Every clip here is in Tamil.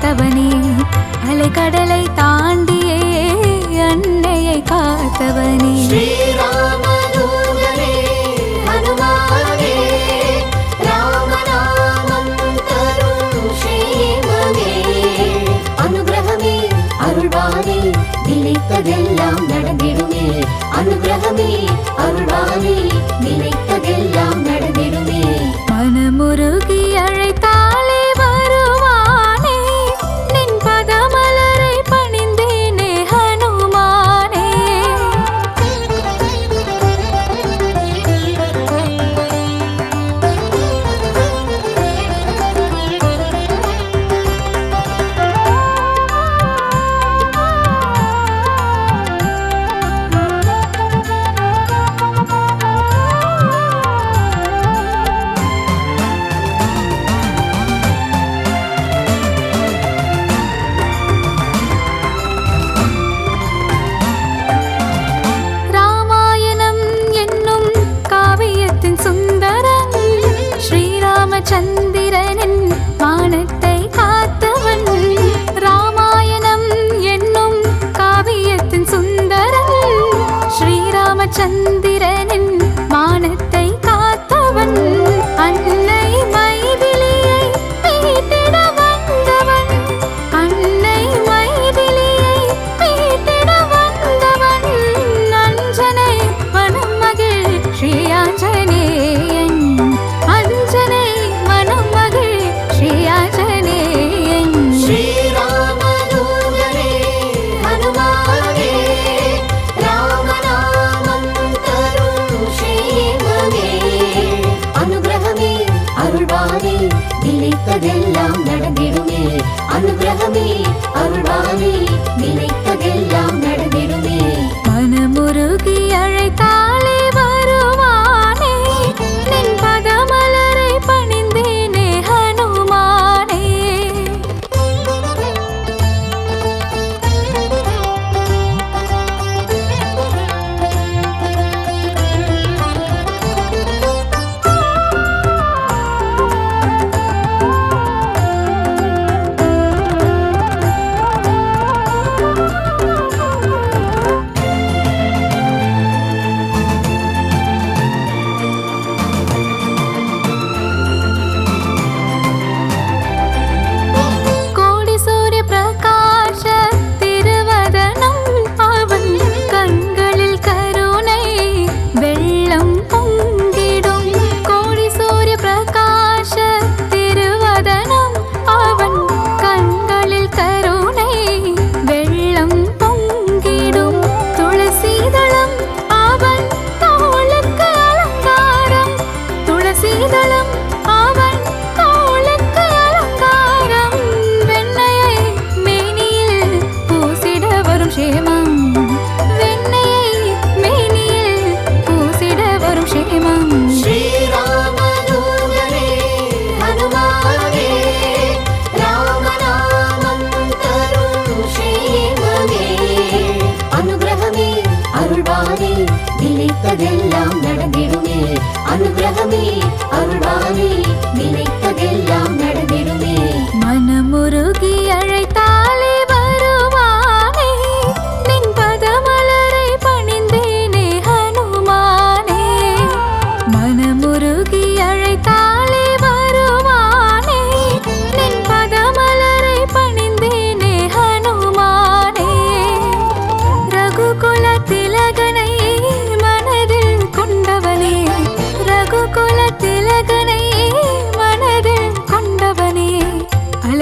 பார்த்தவனே அலைக்கடலை தாண்டியே அன்னையை காத்தவனே. நினைத்ததெல்லாம் நடந்திடுமே. அனுகிரகமே அருள்வானே நினைத்ததெல்லாம் நடந்திடுமே. மனமுருகி அழைத்த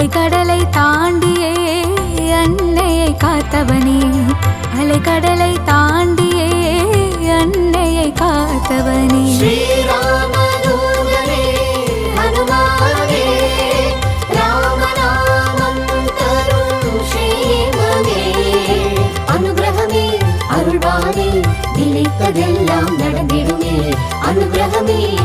அலைக்கடலை தாண்டியே அன்னையை காத்தவனே. அலைக்கடலை தாண்டியே அன்னையை காத்தவனே. அருள்வானே நடந்திடுமே. அனுகிரகமே